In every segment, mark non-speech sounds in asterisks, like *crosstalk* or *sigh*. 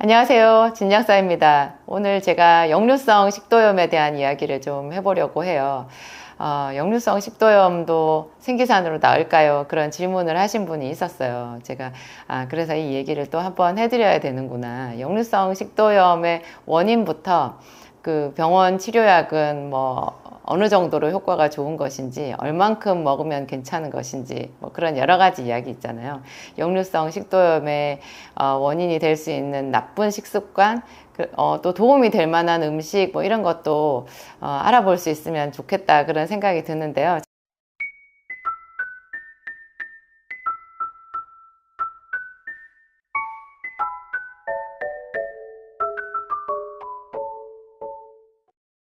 안녕하세요. 진약사입니다. 오늘 제가 역류성 식도염에 대한 이야기를 좀 해보려고 해요. 어, 역류성 식도염도 생기산으로 나을까요? 그런 질문을 하신 분이 있었어요. 제가, 아, 그래서 이 얘기를 또 한번 해드려야 되는구나. 역류성 식도염의 원인부터 그 병원 치료약은 뭐 어느 정도로 효과가 좋은 것인지, 얼만큼 먹으면 괜찮은 것인지, 뭐 그런 여러 가지 이야기 있잖아요. 역류성 식도염의 어, 원인이 될 수 있는 나쁜 식습관, 그, 어, 또 도움이 될 만한 음식, 뭐 이런 것도 어, 알아볼 수 있으면 좋겠다 그런 생각이 드는데요.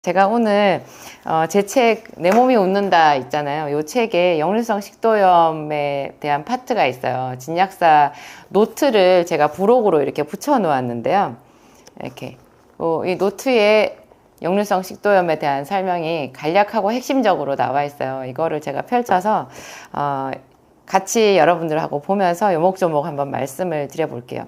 제가 오늘 어, 제 책 내 몸이 웃는다 있잖아요. 이 책에 역류성 식도염에 대한 파트가 있어요. 진약사 노트를 제가 부록으로 이렇게 붙여 놓았는데요. 이렇게 어, 이 노트에 역류성 식도염에 대한 설명이 간략하고 핵심적으로 나와 있어요. 이거를 제가 펼쳐서 어, 같이 여러분들하고 보면서 요목조목 한번 말씀을 드려볼게요.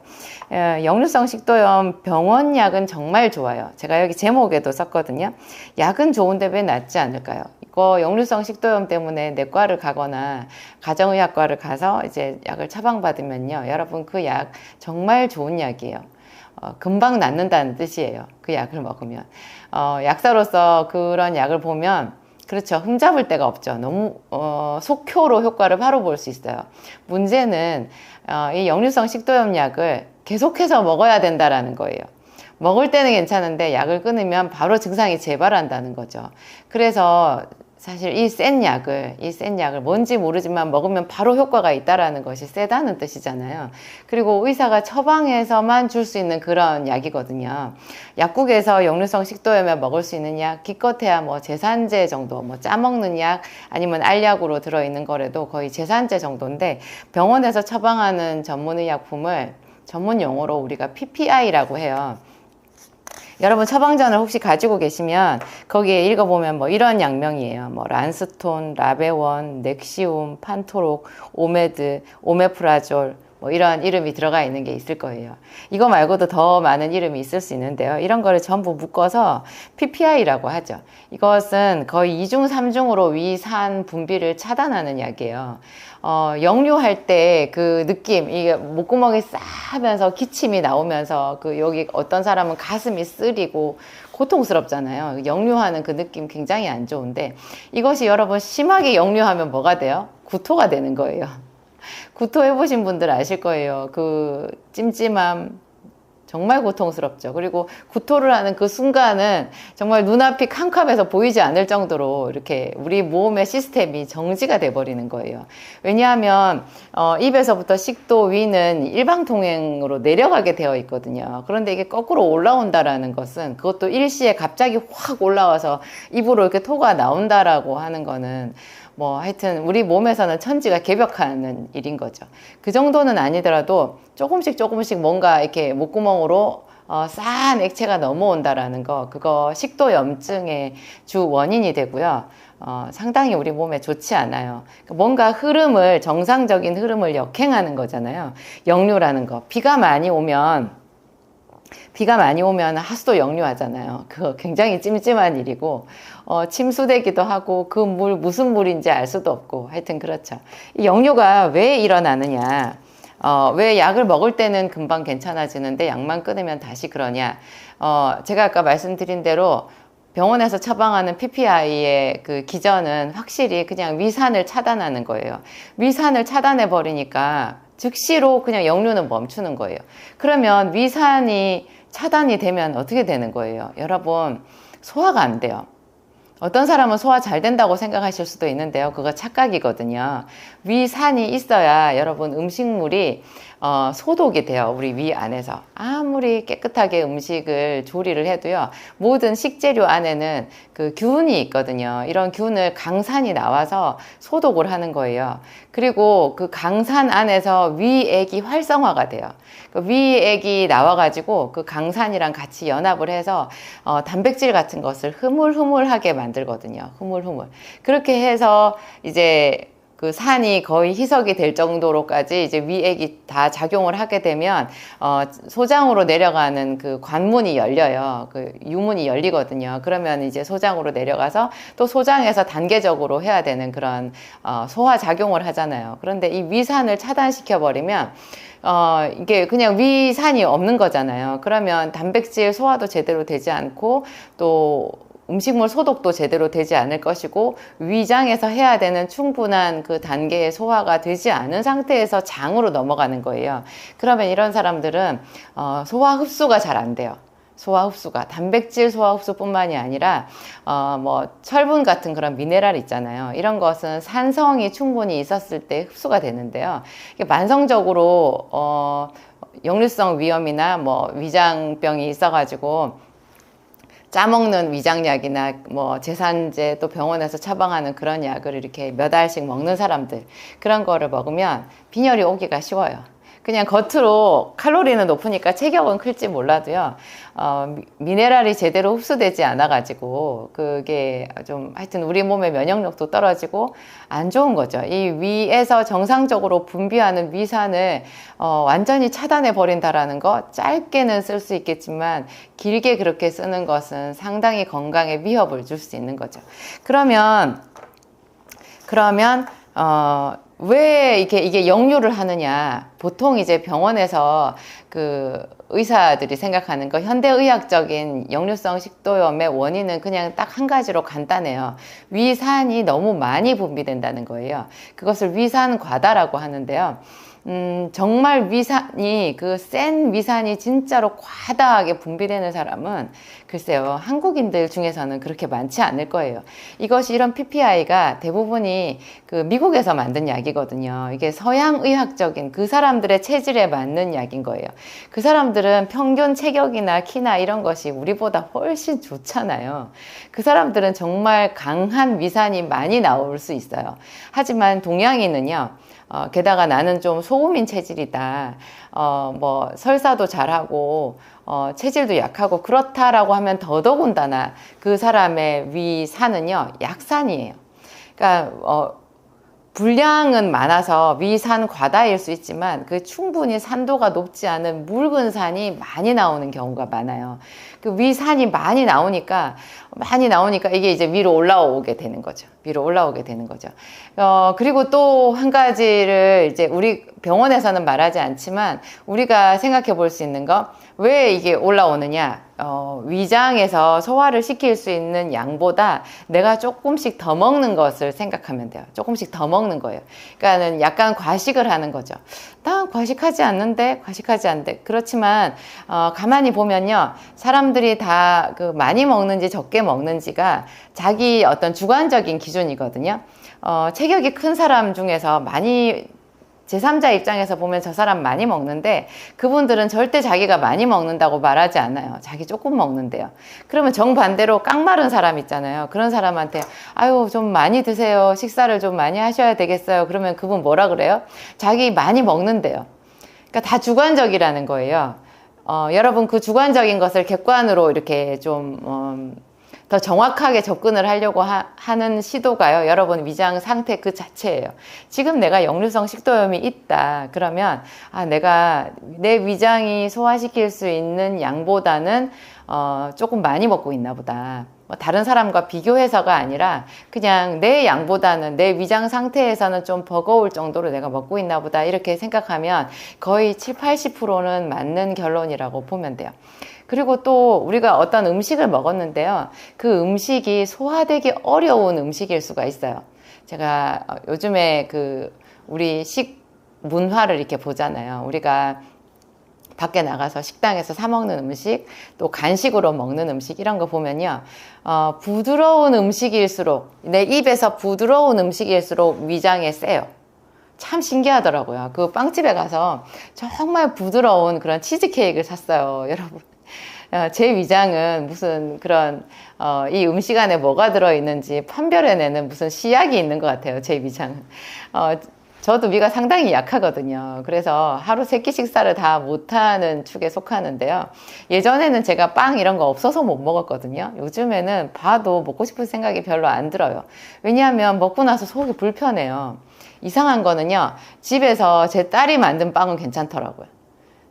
어, 역류성 식도염 병원 약은 정말 좋아요. 제가 여기 제목에도 썼거든요. 약은 좋은데 왜 낫지 않을까요? 이거 역류성 식도염 때문에 내과를 가거나 가정의학과를 가서 이제 약을 처방받으면요. 여러분 그 약 정말 좋은 약이에요. 어, 금방 낫는다는 뜻이에요. 그 약을 먹으면. 어, 약사로서 그런 약을 보면 그렇죠. 흠잡을 데가 없죠. 너무 어, 속효로 효과를 바로 볼 수 있어요. 문제는 어, 이 역류성 식도염 약을 계속해서 먹어야 된다라는 거예요. 먹을 때는 괜찮은데 약을 끊으면 바로 증상이 재발한다는 거죠. 그래서 사실 이 센 약을 이 센 약을 뭔지 모르지만 먹으면 바로 효과가 있다라는 것이 세다는 뜻이잖아요. 그리고 의사가 처방해서만 줄 수 있는 그런 약이거든요. 약국에서 역류성 식도염에 먹을 수 있는 약 기껏해야 뭐 제산제 정도 뭐 짜먹는 약 아니면 알약으로 들어 있는 거래도 거의 제산제 정도인데 병원에서 처방하는 전문의 약품을 전문 용어로 우리가 PPI라고 해요. 여러분 처방전을 혹시 가지고 계시면 거기에 읽어보면 뭐 이런 약명이에요. 뭐 란스톤, 라베원, 넥시움, 판토록, 오메드, 오메프라졸 뭐 이런 이름이 들어가 있는 게 있을 거예요. 이거 말고도 더 많은 이름이 있을 수 있는데요. 이런 거를 전부 묶어서 PPI라고 하죠. 이것은 거의 2중, 3중으로 위산 분비를 차단하는 약이에요. 어, 역류할 때 그 느낌, 이게 목구멍이 싸하면서 기침이 나오면서 그 여기 어떤 사람은 가슴이 쓰리고 고통스럽잖아요. 역류하는 그 느낌 굉장히 안 좋은데 이것이 여러분 심하게 역류하면 뭐가 돼요? 구토가 되는 거예요. 구토 해보신 분들 아실 거예요. 그 찜찜함, 정말 고통스럽죠. 그리고 구토를 하는 그 순간은 정말 눈앞이 캄캄해서 보이지 않을 정도로 이렇게 우리 몸의 시스템이 정지가 돼버리는 거예요. 왜냐하면 어, 입에서부터 식도 위는 일방통행으로 내려가게 되어 있거든요. 그런데 이게 거꾸로 올라온다라는 것은 그것도 일시에 갑자기 확 올라와서 입으로 이렇게 토가 나온다라고 하는 거는 뭐 하여튼 우리 몸에서는 천지가 개벽하는 일인 거죠. 그 정도는 아니더라도 조금씩 조금씩 뭔가 이렇게 목구멍으로 어, 싸한 액체가 넘어온다라는 거, 그거 식도염증의 주 원인이 되고요. 어, 상당히 우리 몸에 좋지 않아요. 그러니까 뭔가 흐름을, 정상적인 흐름을 역행하는 거잖아요. 역류라는 거. 비가 많이 오면 비가 많이 오면 하수도 역류하잖아요. 그거 굉장히 찜찜한 일이고, 어, 침수되기도 하고, 그 물, 무슨 물인지 알 수도 없고, 하여튼 그렇죠. 이 역류가 왜 일어나느냐. 어, 왜 약을 먹을 때는 금방 괜찮아지는데 약만 끊으면 다시 그러냐. 어, 제가 아까 말씀드린 대로 병원에서 처방하는 PPI의 그 기전은 확실히 그냥 위산을 차단하는 거예요. 위산을 차단해 버리니까 즉시로 그냥 역류는 멈추는 거예요. 그러면 위산이 차단이 되면 어떻게 되는 거예요? 여러분, 소화가 안 돼요. 어떤 사람은 소화 잘 된다고 생각하실 수도 있는데요. 그거 착각이거든요. 위산이 있어야 여러분 음식물이 어, 소독이 돼요. 우리 위 안에서. 아무리 깨끗하게 음식을 조리를 해도요. 모든 식재료 안에는 그 균이 있거든요. 이런 균을 강산이 나와서 소독을 하는 거예요. 그리고 그 강산 안에서 위액이 활성화가 돼요. 그 위액이 나와가지고 그 강산이랑 같이 연합을 해서 어, 단백질 같은 것을 흐물흐물하게 만들 거든요. 흐물흐물. 그렇게 해서 이제 그 산이 거의 희석이 될 정도로까지 이제 위액이 다 작용을 하게 되면 어, 소장으로 내려가는 그 관문이 열려요. 그 유문이 열리거든요. 그러면 이제 소장으로 내려가서 또 소장에서 단계적으로 해야 되는 그런 어, 소화 작용을 하잖아요. 그런데 이 위산을 차단시켜 버리면 어, 이게 그냥 위산이 없는 거잖아요. 그러면 단백질 소화도 제대로 되지 않고 또 음식물 소독도 제대로 되지 않을 것이고 위장에서 해야 되는 충분한 그 단계의 소화가 되지 않은 상태에서 장으로 넘어가는 거예요. 그러면 이런 사람들은 어, 소화 흡수가 잘 안 돼요. 소화 흡수가 단백질 소화 흡수뿐만이 아니라 어 뭐 철분 같은 그런 미네랄 있잖아요. 이런 것은 산성이 충분히 있었을 때 흡수가 되는데요. 만성적으로 어 역류성 위염이나 뭐 위장병이 있어가지고 짜먹는 위장약이나 뭐 제산제 또 병원에서 처방하는 그런 약을 이렇게 몇 알씩 먹는 사람들 그런 거를 먹으면 빈혈이 오기가 쉬워요. 그냥 겉으로 칼로리는 높으니까 체격은 클지 몰라도요, 어, 미네랄이 제대로 흡수되지 않아가지고, 그게 좀, 하여튼 우리 몸의 면역력도 떨어지고, 안 좋은 거죠. 이 위에서 정상적으로 분비하는 위산을, 어, 완전히 차단해 버린다라는 거, 짧게는 쓸 수 있겠지만, 길게 그렇게 쓰는 것은 상당히 건강에 위협을 줄 수 있는 거죠. 그러면, 그러면, 어, 왜 이게 이게 역류를 하느냐? 보통 이제 병원에서 그 의사들이 생각하는 거 현대의학적인 역류성 식도염의 원인은 그냥 딱 한 가지로 간단해요. 위산이 너무 많이 분비된다는 거예요. 그것을 위산 과다라고 하는데요. 음, 정말 위산이, 그 센 위산이 진짜로 과다하게 분비되는 사람은 글쎄요, 한국인들 중에서는 그렇게 많지 않을 거예요. 이것이 이런 PPI가 대부분이 그 미국에서 만든 약이거든요. 이게 서양 의학적인 그 사람들의 체질에 맞는 약인 거예요. 그 사람들은 평균 체격이나 키나 이런 것이 우리보다 훨씬 좋잖아요. 그 사람들은 정말 강한 위산이 많이 나올 수 있어요. 하지만 동양인은요, 어, 게다가 나는 좀 소음인 체질이다. 어, 뭐, 설사도 잘하고, 어, 체질도 약하고, 그렇다라고 하면 더더군다나 그 사람의 위산은요, 약산이에요. 그러니까, 어, 분량은 많아서 위산 과다일 수 있지만 그 충분히 산도가 높지 않은 묽은 산이 많이 나오는 경우가 많아요. 그 위산이 많이 나오니까 많이 나오니까 이게 이제 위로 올라오게 되는 거죠. 위로 올라오게 되는 거죠. 어, 그리고 또 한 가지를 이제 우리 병원에서는 말하지 않지만 우리가 생각해 볼 수 있는 거 왜 이게 올라오느냐? 어, 위장에서 소화를 시킬 수 있는 양보다 내가 조금씩 더 먹는 것을 생각하면 돼요. 조금씩 더 먹는 거예요. 그러니까는 약간 과식을 하는 거죠. 나 과식하지 않는데, 과식하지 않는데. 그렇지만, 어, 가만히 보면요. 사람들이 다 그 많이 먹는지 적게 먹는지가 자기 어떤 주관적인 기준이거든요. 어, 체격이 큰 사람 중에서 많이 제3자 입장에서 보면 저 사람 많이 먹는데 그분들은 절대 자기가 많이 먹는다고 말하지 않아요. 자기 조금 먹는데요. 그러면 정반대로 깡마른 사람 있잖아요. 그런 사람한테 아유 좀 많이 드세요. 식사를 좀 많이 하셔야 되겠어요. 그러면 그분 뭐라 그래요? 자기 많이 먹는데요. 그러니까 다 주관적이라는 거예요. 어, 여러분 그 주관적인 것을 객관으로 이렇게 좀 어, 더 정확하게 접근을 하려고 하, 는 시도가요. 여러분 위장 상태 그 자체예요. 지금 내가 역류성 식도염이 있다. 그러면 아 내가 내 위장이 소화시킬 수 있는 양보다는 어, 조금 많이 먹고 있나 보다. 뭐 다른 사람과 비교해서가 아니라 그냥 내 양보다는 내 위장 상태에서는 좀 버거울 정도로 내가 먹고 있나 보다 이렇게 생각하면 거의 7, 80%는 맞는 결론이라고 보면 돼요. 그리고 또 우리가 어떤 음식을 먹었는데요. 그 음식이 소화되기 어려운 음식일 수가 있어요. 제가 어, 요즘에 그 우리 식 문화를 이렇게 보잖아요. 우리가 밖에 나가서 식당에서 사 먹는 음식, 또 간식으로 먹는 음식 이런 거 보면요, 어, 부드러운 음식일수록 내 입에서 부드러운 음식일수록 위장에 세요. 참 신기하더라고요. 그 빵집에 가서 정말 부드러운 그런 치즈케이크를 샀어요, *laughs* 여러분. 어, 제 위장은 무슨 그런 어, 이 음식 안에 뭐가 들어있는지 판별해내는 무슨 시약이 있는 것 같아요. 제 위장은. 어, 저도 위가 상당히 약하거든요. 그래서 하루 세 끼 식사를 다 못하는 축에 속하는데요. 예전에는 제가 빵 이런 거 없어서 못 먹었거든요. 요즘에는 봐도 먹고 싶은 생각이 별로 안 들어요. 왜냐하면 먹고 나서 속이 불편해요. 이상한 거는요, 집에서 제 딸이 만든 빵은 괜찮더라고요.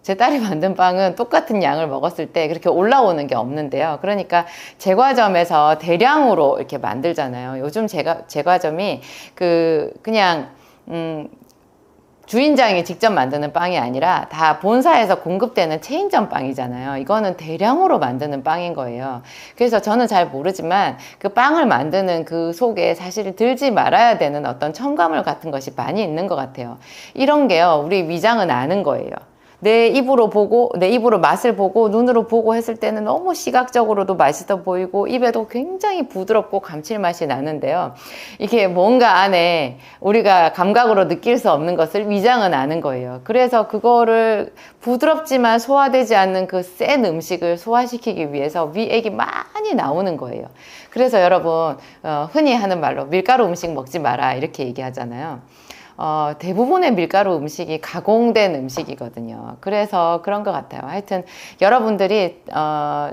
제 딸이 *laughs* 만든 빵은 똑같은 양을 먹었을 때 그렇게 올라오는 게 없는데요. 그러니까 제과점에서 대량으로 이렇게 만들잖아요. 요즘 제과, 제과점이 그, 그냥, 음, 주인장이 직접 만드는 빵이 아니라 다 본사에서 공급되는 체인점 빵이잖아요. 이거는 대량으로 만드는 빵인 거예요. 그래서 저는 잘 모르지만 그 빵을 만드는 그 속에 사실 들지 말아야 되는 어떤 첨가물 같은 것이 많이 있는 것 같아요. 이런 게요, 우리 위장은 아는 거예요. 내 입으로 보고 내 입으로 맛을 보고 눈으로 보고 했을 때는 너무 시각적으로도 맛있어 보이고 입에도 굉장히 부드럽고 감칠맛이 나는데요. 이게 뭔가 안에 우리가 감각으로 느낄 수 없는 것을 위장은 아는 거예요. 그래서 그거를 부드럽지만 소화되지 않는 그 센 음식을 소화시키기 위해서 위액이 많이 나오는 거예요. 그래서 여러분 어, 흔히 하는 말로 밀가루 음식 먹지 마라 이렇게 얘기하잖아요. 어, 대부분의 밀가루 음식이 가공된 음식이거든요. 그래서 그런 것 같아요. 하여튼 여러분들이 어,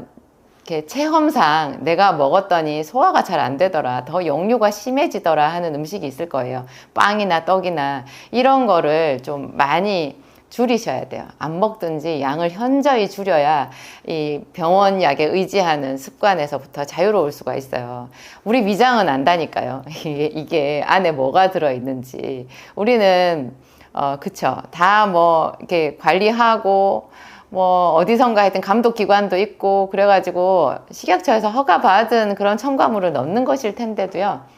이렇게 체험상 내가 먹었더니 소화가 잘 안 되더라, 더 역류가 심해지더라 하는 음식이 있을 거예요. 빵이나 떡이나 이런 거를 좀 많이 줄이셔야 돼요. 안 먹든지 양을 현저히 줄여야 이 병원 약에 의지하는 습관에서부터 자유로울 수가 있어요. 우리 위장은 안다니까요. *laughs* 이게, 안에 뭐가 들어있는지. 우리는, 어, 그쵸. 다 뭐, 이렇게 관리하고, 뭐, 어디선가 하여튼 감독 기관도 있고, 그래가지고 식약처에서 허가 받은 그런 첨가물을 넣는 것일 텐데도요.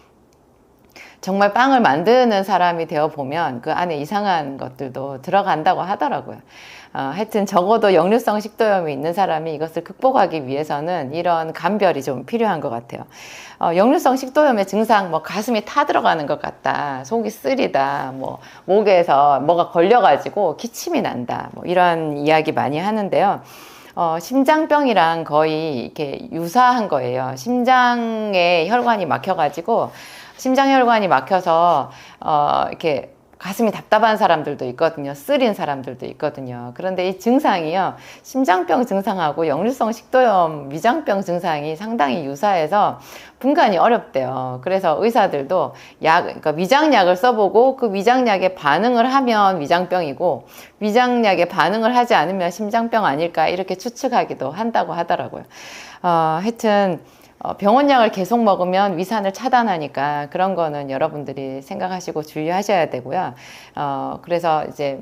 정말 빵을 만드는 사람이 되어 보면 그 안에 이상한 것들도 들어간다고 하더라고요. 어, 하여튼 적어도 역류성 식도염이 있는 사람이 이것을 극복하기 위해서는 이런 감별이 좀 필요한 것 같아요. 어, 역류성 식도염의 증상, 뭐 가슴이 타 들어가는 것 같다, 속이 쓰리다, 뭐 목에서 뭐가 걸려가지고 기침이 난다, 뭐 이런 이야기 많이 하는데요. 어, 심장병이랑 거의 이렇게 유사한 거예요. 심장에 혈관이 막혀가지고 심장혈관이 막혀서 어, 이렇게 가슴이 답답한 사람들도 있거든요. 쓰린 사람들도 있거든요. 그런데 이 증상이요. 심장병 증상하고 역류성 식도염, 위장병 증상이 상당히 유사해서 분간이 어렵대요. 그래서 의사들도 약, 그러니까 위장약을 써보고 그 위장약에 반응을 하면 위장병이고 위장약에 반응을 하지 않으면 심장병 아닐까 이렇게 추측하기도 한다고 하더라고요. 어, 하여튼 어, 병원약을 계속 먹으면 위산을 차단하니까 그런 거는 여러분들이 생각하시고 주의하셔야 되고요. 어, 그래서 이제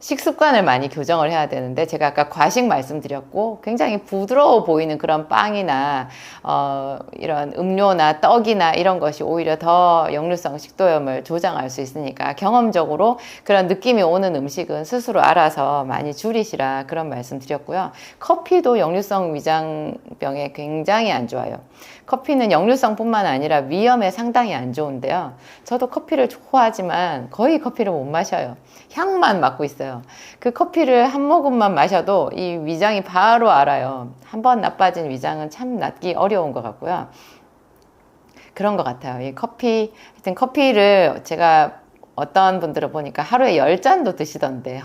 식습관을 많이 교정을 해야 되는데 제가 아까 과식 말씀드렸고 굉장히 부드러워 보이는 그런 빵이나 어, 이런 음료나 떡이나 이런 것이 오히려 더 역류성 식도염을 조장할 수 있으니까 경험적으로 그런 느낌이 오는 음식은 스스로 알아서 많이 줄이시라 그런 말씀 드렸고요. 커피도 역류성 위장병에 굉장히 안 좋아요. 커피는 역류성뿐만 아니라 위험에 상당히 안 좋은데요. 저도 커피를 좋아하지만 거의 커피를 못 마셔요. 향만 맡고 있어요. 그 커피를 한 모금만 마셔도 이 위장이 바로 알아요. 한 번 나빠진 위장은 참 낫기 어려운 것 같고요. 그런 것 같아요. 이 커피, 하여튼 커피를 제가 어떤 분들을 보니까 하루에 열잔도 드시던데.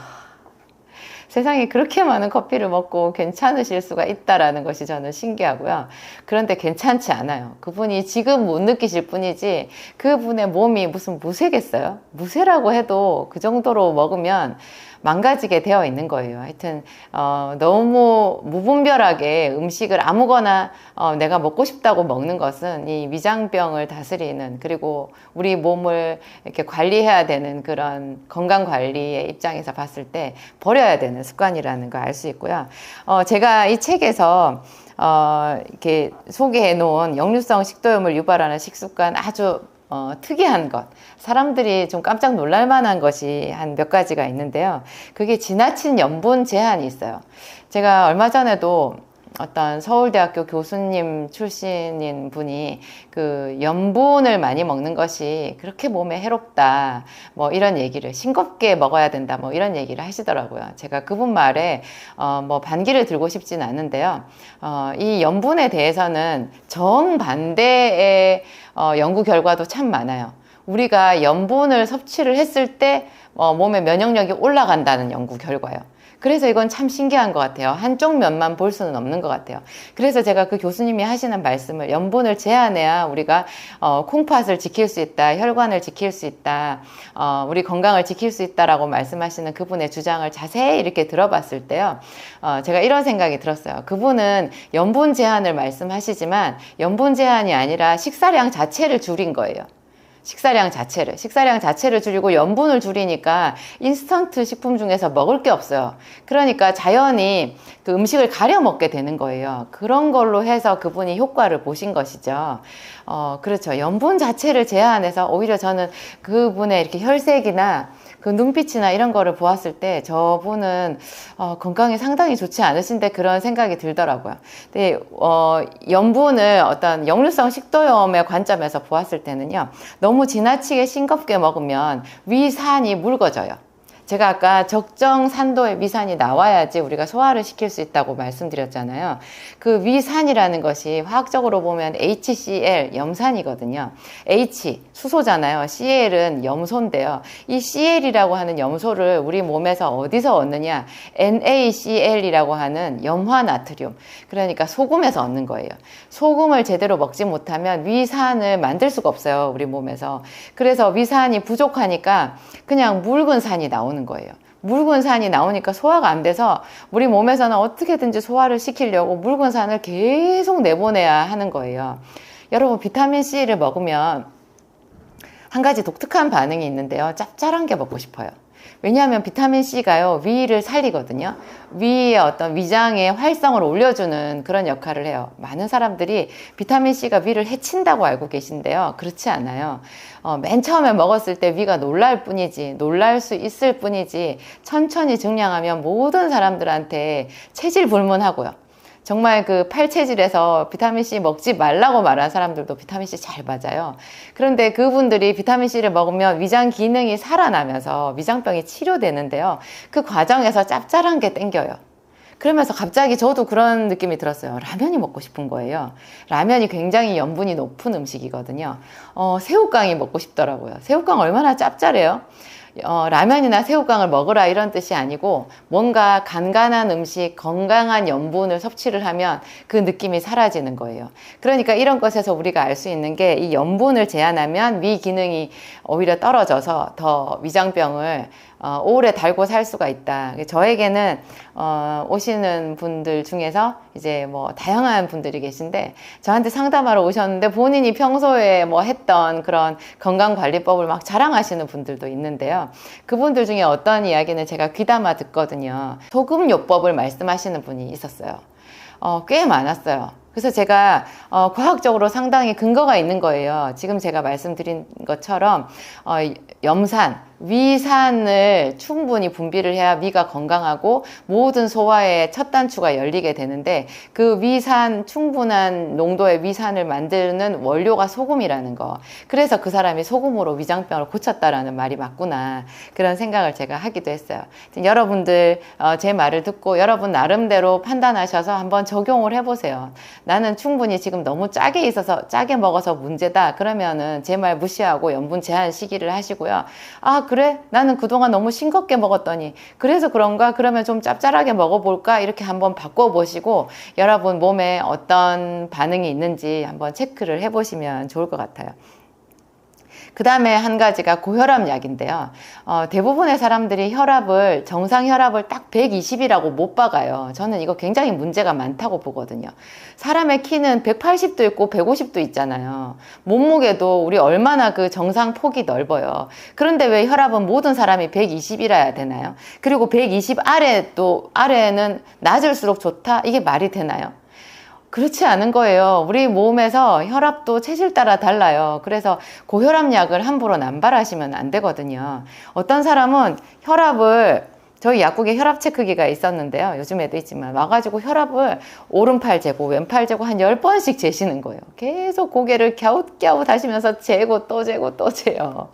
세상에 그렇게 많은 커피를 먹고 괜찮으실 수가 있다라는 것이 저는 신기하고요. 그런데 괜찮지 않아요. 그분이 지금 못 느끼실 뿐이지 그분의 몸이 무슨 무쇠겠어요? 무쇠라고 해도 그 정도로 먹으면 망가지게 되어 있는 거예요. 하여튼 어, 너무 무분별하게 음식을 아무거나 어, 내가 먹고 싶다고 먹는 것은 이 위장병을 다스리는 그리고 우리 몸을 이렇게 관리해야 되는 그런 건강 관리의 입장에서 봤을 때 버려야 되는 습관이라는 걸 알 수 있고요. 어, 제가 이 책에서 어, 이렇게 소개해 놓은 역류성 식도염을 유발하는 식습관 아주 어, 특이한 것, 사람들이 좀 깜짝 놀랄 만한 것이 한 몇 가지가 있는데요. 그게 지나친 염분 제한이 있어요. 제가 얼마 전에도 어떤 서울대학교 교수님 출신인 분이 그 염분을 많이 먹는 것이 그렇게 몸에 해롭다. 뭐 이런 얘기를 싱겁게 먹어야 된다. 뭐 이런 얘기를 하시더라고요. 제가 그분 말에 어 뭐 반기를 들고 싶진 않은데요. 어 이 염분에 대해서는 정반대의 어 연구 결과도 참 많아요. 우리가 염분을 섭취를 했을 때 어, 몸의 면역력이 올라간다는 연구 결과요. 그래서 이건 참 신기한 것 같아요. 한쪽 면만 볼 수는 없는 것 같아요. 그래서 제가 그 교수님이 하시는 말씀을 염분을 제한해야 우리가 어, 콩팥을 지킬 수 있다, 혈관을 지킬 수 있다, 어, 우리 건강을 지킬 수 있다라고 말씀하시는 그분의 주장을 자세히 이렇게 들어봤을 때요. 어, 제가 이런 생각이 들었어요. 그분은 염분 제한을 말씀하시지만 염분 제한이 아니라 식사량 자체를 줄인 거예요. 식사량 자체를 식사량 자체를 줄이고 염분을 줄이니까 인스턴트 식품 중에서 먹을 게 없어요. 그러니까 자연히 그 음식을 가려 먹게 되는 거예요. 그런 걸로 해서 그분이 효과를 보신 것이죠. 어, 그렇죠. 염분 자체를 제한해서 오히려 저는 그분의 이렇게 혈색이나 그 눈빛이나 이런 거를 보았을 때 저분은 어, 건강이 상당히 좋지 않으신데 그런 생각이 들더라고요. 근데 어, 염분을 어떤 역류성 식도염의 관점에서 보았을 때는요. 너무 지나치게 싱겁게 먹으면 위산이 묽어져요. 제가 아까 적정 산도의 위산이 나와야지 우리가 소화를 시킬 수 있다고 말씀드렸잖아요. 그 위산이라는 것이 화학적으로 보면 HCl, 염산이거든요. H, 수소잖아요. CL은 염소인데요. 이 CL이라고 하는 염소를 우리 몸에서 어디서 얻느냐? NaCl이라고 하는 염화나트륨. 그러니까 소금에서 얻는 거예요. 소금을 제대로 먹지 못하면 위산을 만들 수가 없어요. 우리 몸에서. 그래서 위산이 부족하니까 그냥 묽은 산이 나오는 나오는 거예요. 묽은 산이 나오니까 소화가 안 돼서 우리 몸에서는 어떻게든지 소화를 시키려고 묽은 산을 계속 내보내야 하는 거예요. 여러분 비타민 C를 먹으면 한 가지 독특한 반응이 있는데요. 짭짤한 게 먹고 싶어요. 왜냐하면 비타민C가요, 위를 살리거든요. 위의 어떤 위장의 활성을 올려주는 그런 역할을 해요. 많은 사람들이 비타민C가 위를 해친다고 알고 계신데요. 그렇지 않아요. 어, 맨 처음에 먹었을 때 위가 놀랄 뿐이지, 놀랄 수 있을 뿐이지, 천천히 증량하면 모든 사람들한테 체질 불문하고요. 정말 그 팔체질에서 비타민C 먹지 말라고 말한 사람들도 비타민C 잘 맞아요. 그런데 그분들이 비타민C를 먹으면 위장 기능이 살아나면서 위장병이 치료되는데요. 그 과정에서 짭짤한 게 땡겨요. 그러면서 갑자기 저도 그런 느낌이 들었어요. 라면이 먹고 싶은 거예요. 라면이 굉장히 염분이 높은 음식이거든요. 어, 새우깡이 먹고 싶더라고요. 새우깡 얼마나 짭짤해요. 어, 라면이나 새우깡을 먹으라 이런 뜻이 아니고 뭔가 간간한 음식, 건강한 염분을 섭취를 하면 그 느낌이 사라지는 거예요. 그러니까 이런 것에서 우리가 알 수 있는 게 이 염분을 제한하면 위 기능이 오히려 떨어져서 더 위장병을 어, 오래 달고 살 수가 있다. 저에게는 어, 오시는 분들 중에서 이제 뭐 다양한 분들이 계신데 저한테 상담하러 오셨는데 본인이 평소에 뭐 했던 그런 건강관리법을 막 자랑하시는 분들도 있는데요. 그분들 중에 어떤 이야기는 제가 귀담아 듣거든요. 소금요법을 말씀하시는 분이 있었어요. 어, 꽤 많았어요. 그래서 제가 어, 과학적으로 상당히 근거가 있는 거예요. 지금 제가 말씀드린 것처럼 어, 염산, 위산을 충분히 분비를 해야 위가 건강하고 모든 소화의 첫 단추가 열리게 되는데 그 위산 충분한 농도의 위산을 만드는 원료가 소금이라는 거. 그래서 그 사람이 소금으로 위장병을 고쳤다라는 말이 맞구나. 그런 생각을 제가 하기도 했어요. 여러분들 어, 제 말을 듣고 여러분 나름대로 판단하셔서 한번 적용을 해보세요. 나는 충분히 지금 너무 짜게 있어서 짜게 먹어서 문제다. 그러면은 제 말 무시하고 염분 제한 시기를 하시고요. 아, 그래? 나는 그동안 너무 싱겁게 먹었더니 그래서 그런가? 그러면 좀 짭짤하게 먹어볼까? 이렇게 한번 바꿔보시고 여러분 몸에 어떤 반응이 있는지 한번 체크를 해보시면 좋을 것 같아요. 그 다음에 한 가지가 고혈압 약인데요. 어, 대부분의 사람들이 혈압을, 정상 혈압을 딱 120이라고 못 박아요. 저는 이거 굉장히 문제가 많다고 보거든요. 사람의 키는 180도 있고 150도 있잖아요. 몸무게도 우리 얼마나 그 정상 폭이 넓어요. 그런데 왜 혈압은 모든 사람이 120이라야 되나요? 그리고 120 아래 또, 아래는 낮을수록 좋다? 이게 말이 되나요? 그렇지 않은 거예요. 우리 몸에서 혈압도 체질 따라 달라요. 그래서 고혈압 약을 함부로 남발하시면 안 되거든요. 어떤 사람은 혈압을 저희 약국에 혈압 체크기가 있었는데요. 요즘에도 있지만 와가지고 혈압을 오른팔 재고 왼팔 재고 한 열번씩 재시는 거예요. 계속 고개를 갸웃갸웃 하시면서 재고 또 재고 또 재요.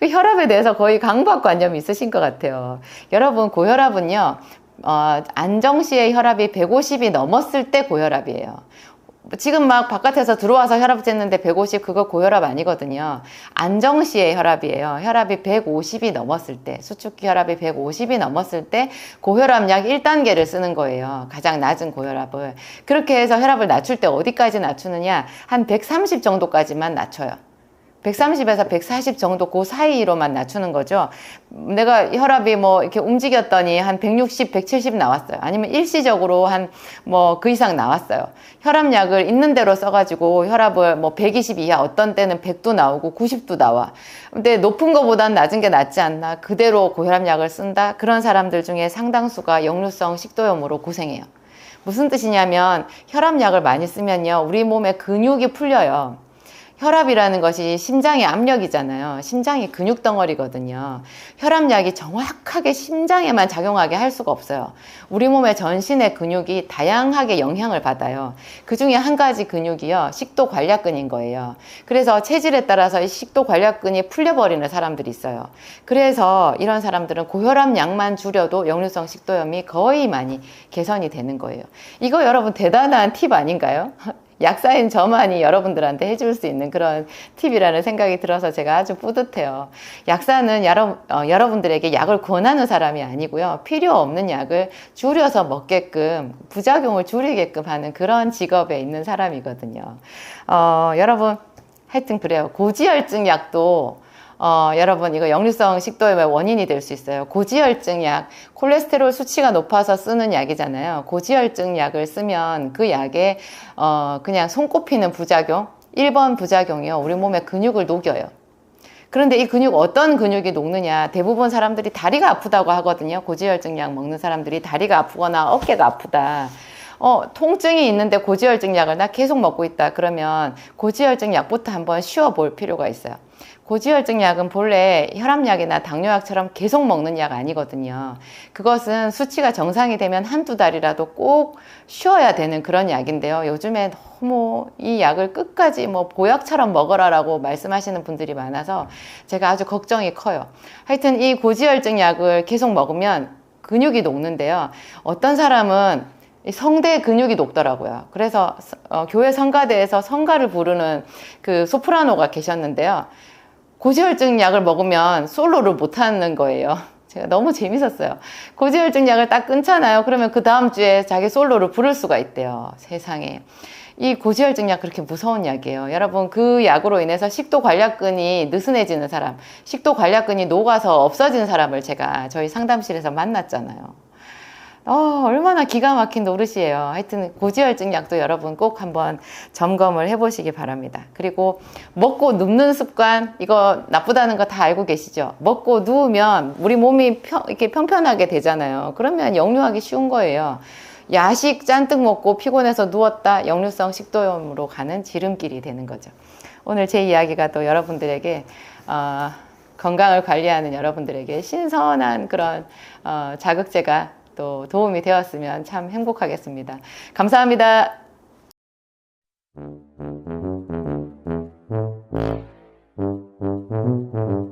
그 혈압에 대해서 거의 강박관념이 있으신 것 같아요. 여러분 고혈압은요 어, 안정시의 혈압이 150이 넘었을 때 고혈압이에요. 지금 막 바깥에서 들어와서 혈압 쟀는데 150 그거 고혈압 아니거든요. 안정시의 혈압이에요. 혈압이 150이 넘었을 때, 수축기 혈압이 150이 넘었을 때 고혈압 약 1단계를 쓰는 거예요. 가장 낮은 고혈압을. 그렇게 해서 혈압을 낮출 때 어디까지 낮추느냐? 한 130 정도까지만 낮춰요. 130에서 140 정도 그 사이로만 낮추는 거죠. 내가 혈압이 뭐 이렇게 움직였더니 한 160, 170 나왔어요. 아니면 일시적으로 한 뭐 그 이상 나왔어요. 혈압약을 있는 대로 써가지고 혈압을 뭐 120 이하 어떤 때는 100도 나오고 90도 나와. 근데 높은 거보단 낮은 게 낫지 않나. 그대로 고혈압약을 쓴다. 그런 사람들 중에 상당수가 역류성 식도염으로 고생해요. 무슨 뜻이냐면 혈압약을 많이 쓰면요. 우리 몸에 근육이 풀려요. 혈압이라는 것이 심장의 압력이잖아요. 심장이 근육 덩어리거든요. 혈압약이 정확하게 심장에만 작용하게 할 수가 없어요. 우리 몸의 전신의 근육이 다양하게 영향을 받아요. 그 중에 한 가지 근육이요. 식도 관략근인 거예요. 그래서 체질에 따라서 이 식도 관략근이 풀려버리는 사람들이 있어요. 그래서 이런 사람들은 고혈압 약만 줄여도 역류성 식도염이 거의 많이 개선이 되는 거예요. 이거 여러분 대단한 팁 아닌가요? 약사인 저만이 여러분들한테 해줄 수 있는 그런 팁이라는 생각이 들어서 제가 아주 뿌듯해요. 약사는 여러, 어, 여러분들에게 약을 권하는 사람이 아니고요. 필요 없는 약을 줄여서 먹게끔, 부작용을 줄이게끔 하는 그런 직업에 있는 사람이거든요. 어, 여러분, 하여튼 그래요. 고지혈증 약도 어, 여러분 이거 역류성 식도염의 원인이 될 수 있어요. 고지혈증 약, 콜레스테롤 수치가 높아서 쓰는 약이잖아요. 고지혈증 약을 쓰면 그 약에 어, 그냥 손꼽히는 부작용, 1번 부작용이요. 우리 몸의 근육을 녹여요. 그런데 이 근육 어떤 근육이 녹느냐 대부분 사람들이 다리가 아프다고 하거든요 고지혈증 약 먹는 사람들이 다리가 아프거나 어깨가 아프다 어 통증이 있는데 고지혈증 약을 나 계속 먹고 있다 그러면 고지혈증 약부터 한번 쉬어 볼 필요가 있어요 고지혈증 약은 본래 혈압약이나 당뇨약처럼 계속 먹는 약 아니거든요. 그것은 수치가 정상이 되면 한두 달이라도 꼭 쉬어야 되는 그런 약인데요. 요즘에 너무 이 약을 끝까지 뭐 보약처럼 먹어라라고 말씀하시는 분들이 많아서 제가 아주 걱정이 커요. 하여튼 이 고지혈증 약을 계속 먹으면 근육이 녹는데요. 어떤 사람은 이 성대 근육이 녹더라고요. 그래서 어, 교회 성가대에서 성가를 부르는 그 소프라노가 계셨는데요. 고지혈증 약을 먹으면 솔로를 못 하는 거예요. *laughs* 제가 너무 재밌었어요. 고지혈증 약을 딱 끊잖아요. 그러면 그 다음 주에 자기 솔로를 부를 수가 있대요. 세상에. 이 고지혈증 약 그렇게 무서운 약이에요. 여러분 그 약으로 인해서 식도 관략근이 느슨해지는 사람, 식도 관략근이 녹아서 없어진 사람을 제가 저희 상담실에서 만났잖아요. 어, 얼마나 기가 막힌 노릇이에요. 하여튼 고지혈증 약도 여러분 꼭 한번 점검을 해보시기 바랍니다. 그리고 먹고 눕는 습관 이거 나쁘다는 거 다 알고 계시죠? 먹고 누우면 우리 몸이 편, 이렇게 편편하게 되잖아요. 그러면 역류하기 쉬운 거예요. 야식 잔뜩 먹고 피곤해서 누웠다 역류성 식도염으로 가는 지름길이 되는 거죠. 오늘 제 이야기가 또 여러분들에게 어, 건강을 관리하는 여러분들에게 신선한 그런 어, 자극제가 또 도움이 되었으면 참 행복하겠습니다. 감사합니다. You.